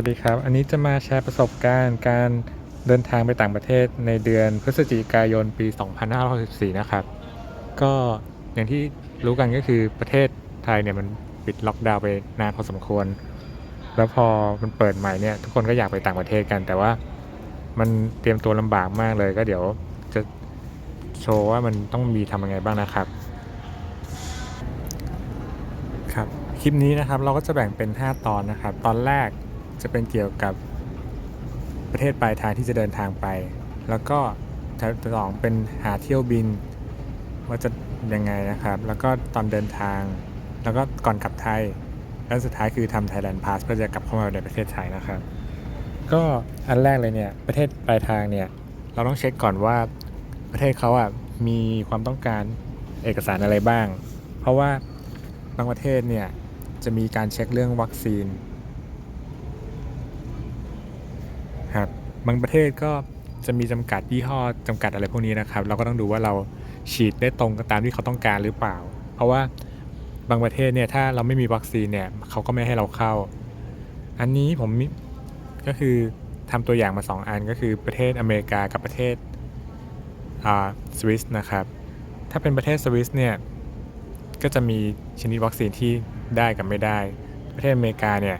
สวัสดีครับ อันนี้จะมาแชร์ประสบการณ์การเดินทางไปต่างประเทศในเดือนพฤศจิกายนปี 2564 นะครับ ก็อย่างที่รู้กันก็คือประเทศไทยเนี่ยมันปิดล็อกดาวน์ไปนานพอสมควร แล้วพอมันเปิดใหม่เนี่ยทุกคนก็อยากไปต่างประเทศกัน แต่ว่ามันเตรียมตัวลำบากมากเลยก็เดี๋ยวจะโชว์ว่ามันต้องมีทำยังไงบ้างนะครับ ครับ คลิปนี้นะครับเราก็จะแบ่งเป็น 5 ตอนนะครับ ตอนแรก จะเป็นเกี่ยวกับประเทศปลายทางที่จะเดินทางไป แล้วก็ตอนสองเป็นหาเที่ยวบิน ว่าจะยังไงนะครับ แล้วก็ตอนเดินทาง แล้วก็ก่อนกลับไทย แล้วสุดท้ายคือทำ Thailand Pass เพื่อจะกลับเข้ามาในประเทศไทยนะครับ ก็อันแรกเลยเนี่ยประเทศปลายทางเนี่ยเราต้องเช็คก่อนว่าประเทศเขาอะมีความต้องการเอกสารอะไรบ้าง เพราะว่าบางประเทศเนี่ยจะมีการเช็คเรื่องวัคซีนครั บางประเทศก็จะมีจำกัดยี่ห้อจำกัดอะไรพวกนี้นะครับ เราก็ต้องดูว่าเราฉีดได้ตรงตามที่เขาต้องการหรือเปล่า เพราะว่าบางประเทศเนี่ยถ้าเราไม่มีวัคซีนเนี่ยเขาก็ไม่ให้เราเข้า อันนี้ผมก็คือทำตัวอย่างมา 2 อันก็คือประเทศอเมริกากับประเทศอ่าสวิสนะครับ ถ้าเป็นประเทศสวิสเนี่ยก็จะมีชนิดวัคซีนที่ได้กับไม่ได้ ประเทศอเมริกาเนี่ย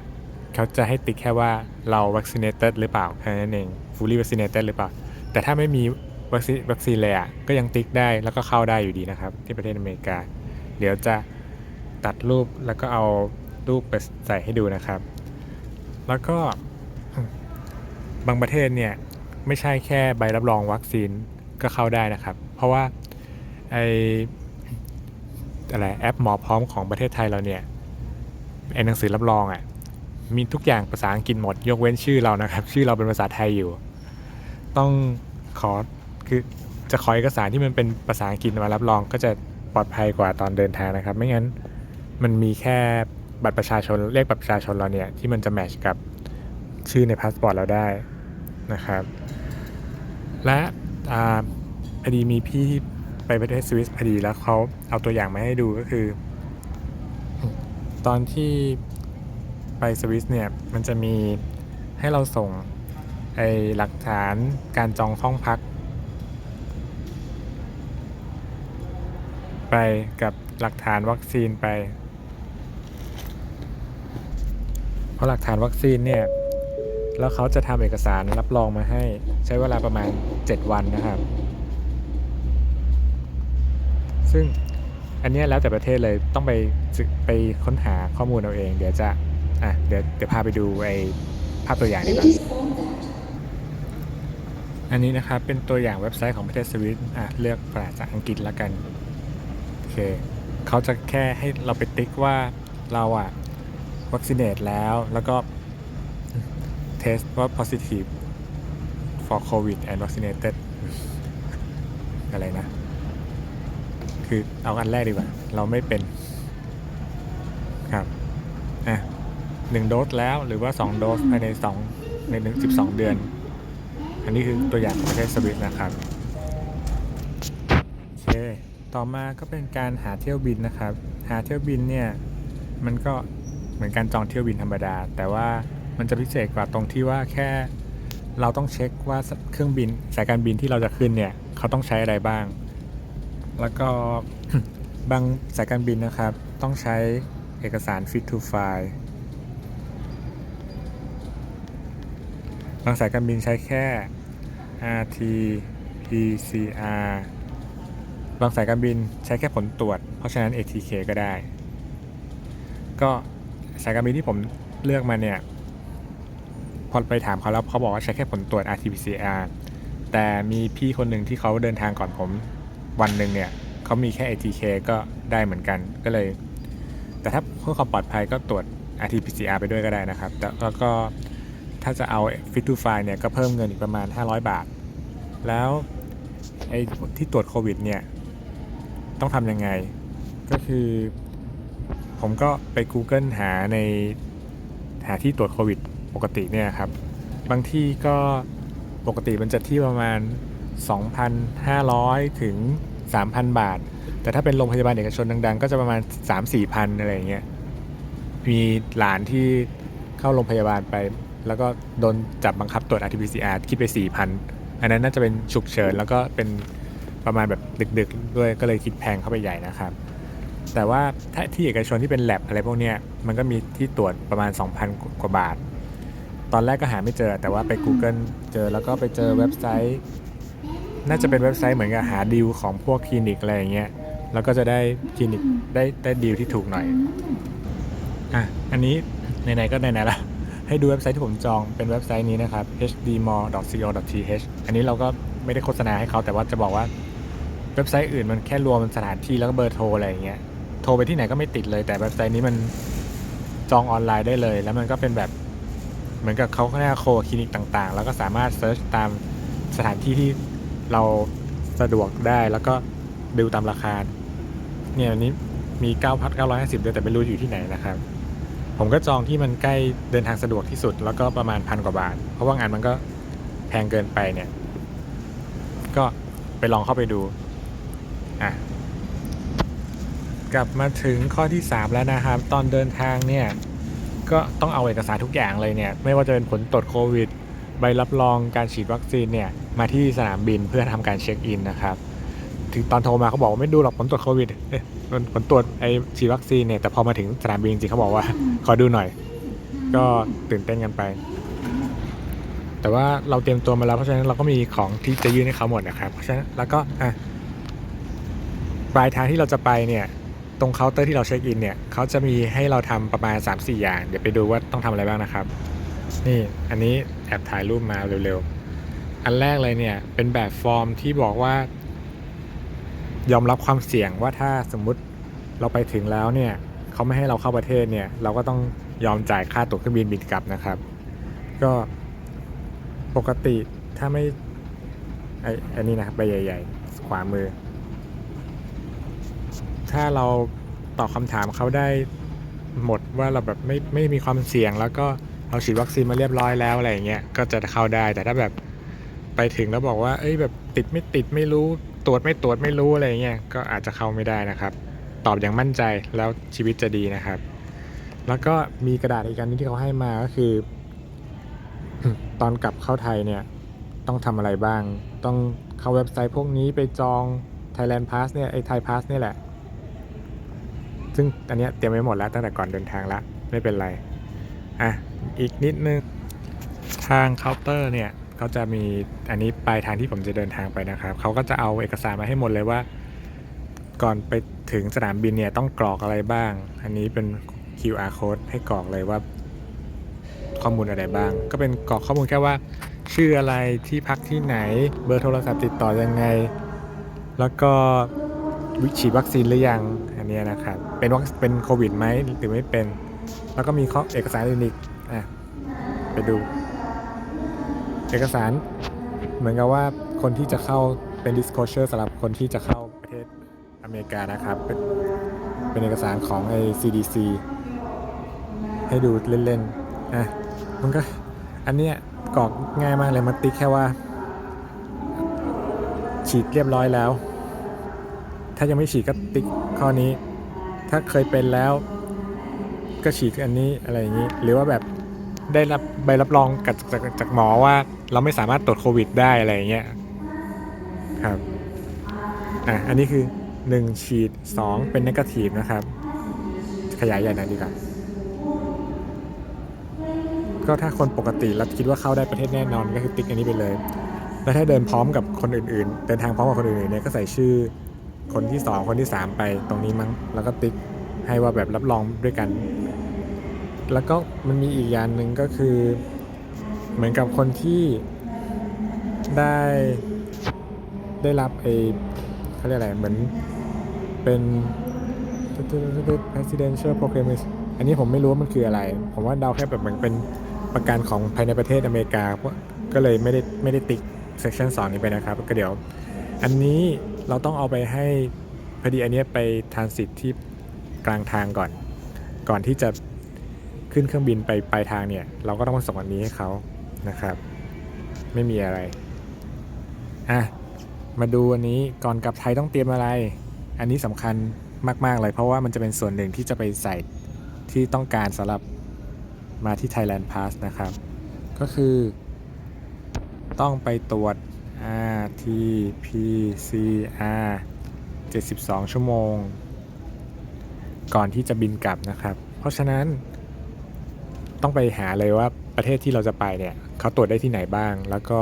เขาจะให้ติ๊กแค่ว่าเรา vaccinated หรือเปล่าแค่นั้นเอง fully vaccinated หรือเปล่า แต่ถ้าไม่มีวัคซีนวัคซีนเลยอะก็ยังติ๊กได้แล้วก็เข้าได้อยู่ดีนะครับ ที่ประเทศอเมริกา เดี๋ยวจะตัดรูปแล้วก็เอารูปไปใส่ให้ดูนะครับ แล้วก็บางประเทศเนี่ยไม่ใช่แค่ใบรับรองวัคซีนก็เข้าได้นะครับ เพราะว่าไออะไรแอปหมอพร้อมของประเทศไทยเราเนี่ยไอหนังสือรับรองอะ่ะ มีทุกอย่างภาษาอังกฤษหมด ยกเว้นชื่อเรานะครับ ชื่อเราเป็นภาษาไทยอยู่ ต้องขอคือจะขอเอกสารที่มันเป็นภาษาอังกฤษมารับรองก็จะปลอดภัยกว่าตอนเดินทางนะครับ ไม่งั้นมันมีแค่บัตรประชาชนเลขบัตรประชาชนเราเนี่ยที่มันจะแมชกับชื่อในพาสปอร์ตเราได้นะครับ และอพอดีมีพี่ที่ไปประเทศสวิสพอดีแล้วเขาเอาตัวอย่างมาให้ดูก็คือ ตอนที่ ไปสวิสเนี่ยมันจะมีให้เราส่งไอหลักฐานการจองห้องพัก ไปกับหลักฐานวัคซีนไป เพราะหลักฐานวัคซีนเนี่ยแล้วเขาจะทำเอกสารรับรองมาให้ใช้เวลาประมาณ 7 วันนะครับ ซึ่งอันนี้แล้วแต่ประเทศเลยต้องไปไปค้นหาข้อมูลเอาเอง เดี๋ยวจะ อะเดี๋ยวเดี๋ยวพาไปดูไอ้ภาพตัวอย่างดีกว่าอันนี้นะครับเป็นตัวอย่างเว็บไซต์ของประเทศสวิตอะเลือกภาษาอังกฤษแล้วกันโอเคเขาจะแค่ให้เราไปติ๊กว่าเราอะวัคซีนเนตแล้วแล้วก็เทสว่า positive for covid and vaccinated อะไรนะ คือเอาอันแรกดีกว่า เราไม่เป็น 1 โดสแล้วหรือว่า 2 โดสภายใน2ใน12 เดือน อันนี้คือตัวอย่างประเทศสวิตนะครับโอเคต่อมาก็เป็นการหาเที่ยวบินนะครับ หาเที่ยวบินเนี่ยมันก็เหมือนการจองเที่ยวบินธรรมดา แต่ว่ามันจะพิเศษกว่าตรงที่ว่าแค่เราต้องเช็คว่าเครื่องบินสายการบินที่เราจะขึ้นเนี่ยเขาต้องใช้อะไรบ้าง แล้วก็บางสายการบินนะครับ ต้องใช้เอกสาร Fit to File างสายการบินใช้แค่ RT PCR บางสายการบินใช้แค่ผลตรวจ เพราะฉะนั้น ATK ก็ได้ ก็สายการบินที่ผมเลือกมาเนี่ย พอไปถามเขาแล้วเขาบอกว่าใช้แค่ผลตรวจ RT-PCR แต่มีพี่คนหนึ่งที่เขาเดินทางก่อนผมวันหนึ่งเนี่ยเขามีแค่ ATK ก็ได้เหมือนกันก็เลย แต่ถ้าเพื่อความปลอดภัยก็ตรวจ RT-PCR ไปด้วยก็ได้นะครับแต่แล้วก็ ถ้าจะเอา Fit to Fly เนี่ยก็เพิ่มเงินอีกประมาณ 500 บาท แล้วไอ้ที่ตรวจโควิดเนี่ยต้องทำยังไง ก็คือผมก็ไป Google หาในหาที่ตรวจโควิดปกติเนี่ยครับ บางที่ก็ปกติมันจะที่ประมาณ 2,500 ถึง 3,000 บาท แต่ถ้าเป็นโรงพยาบาลเอกชนดังๆ ก็จะประมาณ 3-4พันอะไรอย่างเงี้ย มีหลานที่เข้าโรงพยาบาลไป แล้วก็โดนจับบังคับตรวจ RT-PCR คิดไป 4,000 อันนั้นน่าจะเป็นฉุกเฉิน แล้วก็เป็นประมาณแบบดึกๆ ด้วยก็เลยคิดแพงเข้าไปใหญ่นะครับ แต่ว่าถ้าที่เอกชนที่เป็น lab อะไรพวกเนี้ยมันก็มีที่ตรวจประมาณ 2,000 กว่าบาท ตอนแรกก็หาไม่เจอ แต่ว่าไป Google เจอแล้วก็ไปเจอเว็บไซต์ น่าจะเป็นเว็บไซต์เหมือนกับหาดีลของพวกคลินิกอะไรอย่างเงี้ยแล้วก็จะได้คลินิกได้ได้ดีลที่ถูกหน่อยอะอันนี้ไหนๆก็ไหนๆละ ให้ดูเว็บไซต์ที่ผมจองเป็นเว็บไซต์นี้นะครับ hdmall.co.th อันนี้เราก็ไม่ได้โฆษณาให้เขาแต่ว่าจะบอกว่าเว็บไซต์อื่นมันแค่รวมสถานที่แล้วก็เบอร์โทรอะไรอย่างเงี้ยโทรไปที่ไหนก็ไม่ติดเลย แต่เว็บไซต์นี้มันจองออนไลน์ได้เลย แล้วมันก็เป็นแบบเหมือนกับเขาแค่โคคลินิกต่างๆ แล้วก็สามารถเซิร์ชตามสถานที่ที่เราสะดวกได้แล้วก็ดูตามราคาเนี่ยอันนี้มี 9,950ด้วยแต่ไม่รู้อยู่ที่ไหนนะครับ ผมก็จองที่มันใกล้เดินทางสะดวกที่สุด แล้วก็ประมาณพันกว่าบาท เพราะว่างานมันก็แพงเกินไปเนี่ย ก็ไปลองเข้าไปดูอะกลับมาถึงข้อที่ 3 แล้วนะครับ ตอนเดินทางเนี่ย ก็ต้องเอาเอกสารทุกอย่างเลยเนี่ย ไม่ว่าจะเป็นผลตรวจโควิด ใบรับรองการฉีดวัคซีนเนี่ย มาที่สนามบินเพื่อทำการเช็คอินนะครับ ถึงตอนโทรมาเขาบอกว่าไม่ดูหรอกผลตรวจโควิดผลตรวจไอฉีดวัคซีนเนี่ยแต่พอมาถึงสนามบินจริงๆเขาบอกว่า ขอดูหน่อย ก็ตื่นเต้นกันไป แต่ว่าเราเตรียมตัวมาแล้วเพราะฉะนั้นเราก็มีของที่จะยื่นให้เขาหมดนะครับเพราะฉะนั้นแล้วก็อะปลายทางที่เราจะไปเนี่ยตรงเคาน์เตอร์ที่เราเช็คอินเนี่ยเขาจะมีให้เราทำประมาณ 3-4 อย่าง เดี๋ยวไปดูว่าต้องทำอะไรบ้างนะครับ นี่อันนี้แอบถ่ายรูปมาเร็วๆ อันแรกเลยเนี่ยเป็นแบบฟอร์มที่บอกว่า ยอมรับความเสี่ยงว่าถ้าสมมุติเราไปถึงแล้วเนี่ยเขาไม่ให้เราเข้าประเทศเนี่ย เราก็ต้องยอมจ่ายค่าตั๋วเครื่องบินบินกลับนะครับ ก็ปกติถ้าไม่ไออันนี้นะครับใบใหญ่ ๆ ขวามือ ถ้าเราตอบคำถามเขาได้หมดว่าเราแบบไม่ไม่มีความเสี่ยง แล้วก็เราฉีดวัคซีนมาเรียบร้อยแล้วอะไรเงี้ยก็จะเข้าได้แต่ถ้าแบบไปถึงแล้วบอกว่า เอ้ยแบบติดไม่ติดไม่รู้ รวจไม่ตรวจไม่รู้อะไรเงี้ยก็อาจจะเข้าไม่ได้นะครับ ตอบอย่างมั่นใจแล้วชีวิตจะดีนะครับ แล้วก็มีกระดาษอีกอันนึงที่เขาให้มาก็คือ ตอนกลับเข้าไทยเนี่ย ต้องทำอะไรบ้าง ต้องเข้าเว็บไซต์พวกนี้ไปจอง Thailand Pass เนี่ยไอ้ Thai Pass เนี่ยแหละ ซึ่งอันเนี้ยเตรียมไว้หมดแล้วตั้งแต่ก่อนเดินทางละไม่เป็นไร อะ อีกนิดนึง ทางเคาน์เตอร์เนี่ย เขาจะมีอันนี้ปลายทางที่ผมจะเดินทางไปนะครับ เขาก็จะเอาเอกสารมาให้หมดเลยว่า ก่อนไปถึงสนามบินเนี่ยต้องกรอกอะไรบ้าง อันนี้เป็น QR code ให้กรอกเลยว่า ข้อมูลอะไรบ้าง ก็เป็นกรอกข้อมูลแค่ว่า ชื่ออะไรที่พักที่ไหน เบอร์โทรศัพท์ติดต่อยังไง แล้วก็วิฉีดวัคซีนหรือยังอันเนี้ยนะครับเป็นวัคเป็นโควิดไหมหรือไม่เป็น แล้วก็มีข้อเอกสารอื่นอีกอะไปดู เอกสารเหมือนกับว่าคนที่จะเข้าเป็น disclosure สำหรับคนที่จะเข้าประเทศอเมริกานะครับ เป็นเป็นเอกสารของไอ้ CDC ให้ดูเล่นๆอะมันก็อันเนี้ยกรอกง่ายมากเลยมันติ๊กแค่ว่า ฉีดเรียบร้อยแล้ว ถ้ายังไม่ฉีดก็ติ๊กข้อนี้ ถ้าเคยเป็นแล้ว ก็ฉีดอันนี้อะไรอย่างนี้ หรือว่าแบบ ได้รับใบรับรองจากจากจากหมอว่า เราไม่สามารถตรวจโควิดได้อะไรอย่างเงี้ยครับอะอันนี้คือ 1 ฉีด 2 เป็นนกาทีฟนะครับ ขยายใหญ่หน่อยดีกว่าก็ถ้าคนปกติแล้วคิดว่าเข้าได้ประเทศแน่นอนก็คือติ๊กอันนี้ไปเลย แล้วถ้าเดินพร้อมกับคนอื่นๆ เดินทางพร้อมกับคนอื่นๆเนี่ยก็ใส่ชื่อคนที่ 2 คนที่ 3 ไปตรงนี้มั้ง แล้วก็ติ๊กให้ว่าแบบรับรองด้วยกัน แล้วก็มันมีอีกอย่างหนึ่งก็คือ เหมือนกับคนที่ได้ได้รับไอเขาเรียกอะไรเหมือนเป็น presidential proclamation อันนี้ผมไม่รู้ว่ามันคืออะไร ผมว่าเดาแค่แบบเหมือนเป็นประกันของภายในประเทศอเมริกาเพราะก็เลยไม่ได้ไม่ได้ติ๊ก section 2 นี้ไปนะครับ ก็เดี๋ยว อันนี้เราต้องเอาไปให้พอดีอันเนี้ยไปทานสิตที่กลางทางก่อน ก่อนที่จะ ขึ้นเครื่องบินไปปลายทางเนี่ย เราก็ต้องมาส่งอันนี้ให้เขานะครับ ไม่มีอะไร อะ มาดูอันนี้ก่อนกลับไทยต้องเตรียมอะไร อันนี้สำคัญมาก ๆ เลย เพราะว่ามันจะเป็นส่วนหนึ่งที่จะไปใส่ที่ต้องการสำหรับมาที่ Thailand Pass นะครับ ก็คือต้องไปตรวจ RT-PCR 72 ชั่วโมง ก่อนที่จะบินกลับนะครับ เพราะฉะนั้น ต้องไปหาเลยว่าประเทศที่เราจะไปเนี่ยเขาตรวจได้ที่ไหนบ้าง แล้วก็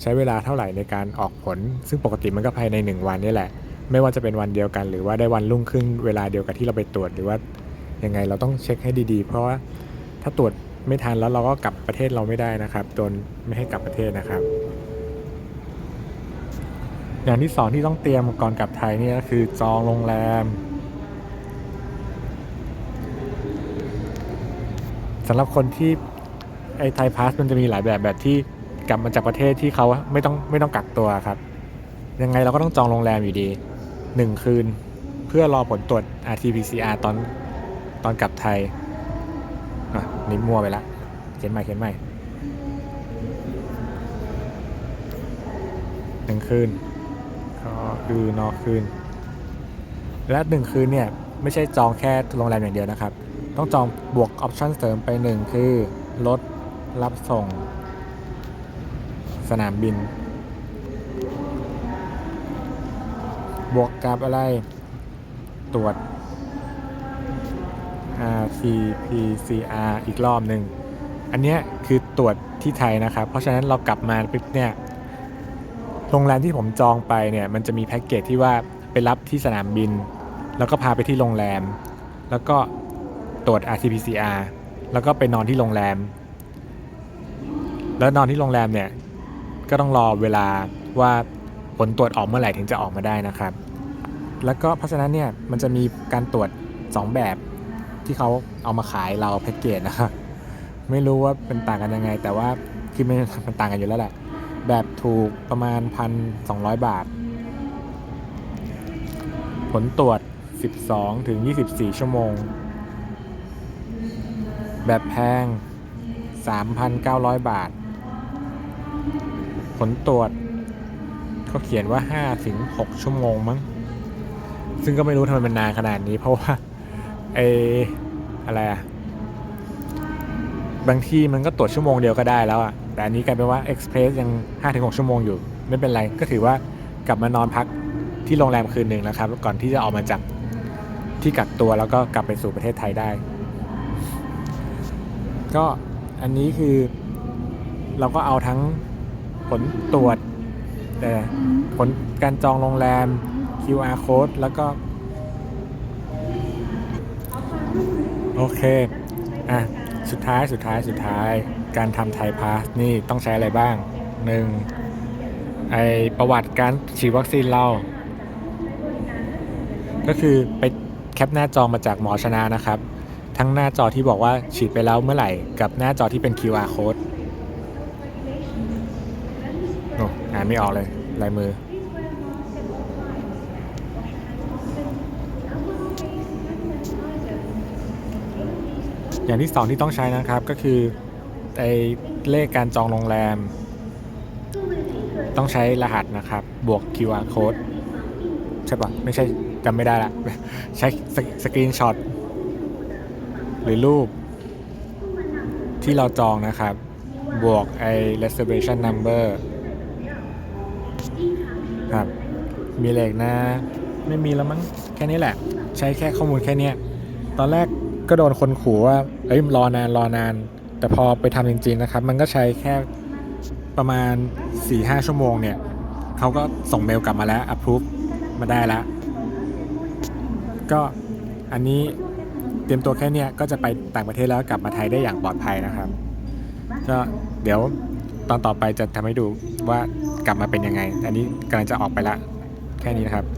ใช้เวลาเท่าไหร่ในการออกผล ซึ่งปกติมันก็ภายใน 1 วันนี่แหละ ไม่ว่าจะเป็นวันเดียวกัน หรือว่าได้วันรุ่งขึ้นเวลาเดียวกับที่เราไปตรวจหรือว่ายังไงเราต้องเช็คให้ดีๆ เพราะว่าถ้าตรวจไม่ทันแล้วเราก็กลับประเทศเราไม่ได้นะครับโดนไม่ให้กลับประเทศนะครับ อย่างที่สองที่ต้องเตรียมก่อนกลับไทยเนี่ยก็คือจองโรงแรม สำหรับคนที่ไอ้ไทยพาสมันจะมีหลายแบบแบบที่กลับมาจากประเทศที่เขาไม่ต้องไม่ต้องกักตัวครับ ยังไงเราก็ต้องจองโรงแรมอยู่ดีหนึ่งคืน เพื่อรอผลตรวจ RT-PCR ตอนตอนกลับไทยอะนี่มั่วไปละเขียนใหม่เขียนใหม่หนึ่งคืนก็คือนอคืน และหนึ่งคืนเนี่ย ไม่ใช่จองแค่โรงแรมอย่างเดียวนะครับ ต้องจองบวกออปชั่นเสริมไปหนึ่งคือรถรับส่ง สนามบิน บวกกับอะไร ตรวจ RT-PCR อีกรอบหนึ่ง อันเนี้ยคือตรวจที่ไทยนะครับ เพราะฉะนั้นเรากลับมาปุ๊บเนี่ยโรงแรมที่ผมจองไปเนี่ยมันจะมีแพ็กเกจที่ว่าไปรับที่สนามบิน แล้วก็พาไปที่โรงแรม แล้วก็ ตรวจ RT-PCR แล้วก็ไปนอนที่โรงแรม แล้วนอนที่โรงแรมเนี่ย ก็ต้องรอเวลาว่าผลตรวจออกเมื่อไหร่ถึงจะออกมาได้นะครับ แล้วก็เพราะฉะนั้นเนี่ยมันจะมีการตรวจ 2 แบบที่เขาเอามาขายเราแพ็กเกจนะครับไม่รู้ว่าเป็นต่างกันยังไง แต่ว่าคือมันมันต่างกันอยู่แล้วแหละ แบบถูกประมาณ1,200บาท ผลตรวจ 12ถึง24 ชั่วโมง แบบแพง 3,900 บาท ผลตรวจเขาเขียนว่า5ถึง6ชั่วโมงมั้ง ซึ่งก็ไม่รู้ทำไมมันนานขนาดนี้ เพราะว่าไออะไรอะบางที่มันก็ตรวจชั่วโมงเดียวก็ได้แล้วอะแต่อันนี้กลายเป็นว่า Express ยัง 5-6 ชั่วโมงอยู่ ไม่เป็นไรก็ถือว่ากลับมานอนพักที่โรงแรมคืนหนึ่งนะครับ ก่อนที่จะออกมาจากที่กักตัวแล้วก็กลับไปสู่ประเทศไทยได้ ก็อันนี้คือเราก็เอาทั้งผลตรวจ แต่ผลการจองโรงแรม QR code แล้วก็ โอเค อะ สุดท้ายสุดท้ายสุดท้ายการทำไทยพาสนี่ต้องใช้อะไรบ้างหนึ่งไอประวัติการฉีดวัคซีนเรา ก็คือไปแคปหน้าจอมาจากหมอชนะนะครับ ทั้งหน้าจอที่บอกว่าฉีดไปแล้วเมื่อไหร่กับหน้าจอที่เป็น QR code โอ้อ่านไม่ออกเลยลายมือ อย่างที่สองที่ต้องใช้นะครับก็คือไอเลขการจองโรงแรม ต้องใช้รหัสนะครับ บวก QR code ใช่ปะไม่ใช่จำไม่ได้ละ ใช้สกรีนช็อต หรือรูปที่เราจองนะครับ บวกไอ reservation number ครับ มีเลขนะ ไม่มีแล้วมั้ง แค่นี้แหละ ใช้แค่ข้อมูลแค่เนี้ยตอนแรกก็โดนคนขู่ว่า เอ้ย รอนาน รอนาน แต่พอไปทำจริง ๆ นะครับ มันก็ใช้แค่ประมาณ 4-5 ชั่วโมงเนี่ย เขาก็ส่งเมลกลับมาแล้ว approve มาได้แล้ว ก็อันนี้ เตรียมตัวแค่เนี้ยก็จะไปต่างประเทศแล้วกลับมาไทยได้อย่างปลอดภัยนะครับก็เดี๋ยวตอนต่อไปจะทำให้ดูว่ากลับมาเป็นยังไง อันนี้กำลังจะออกไปละแค่นี้นะครับ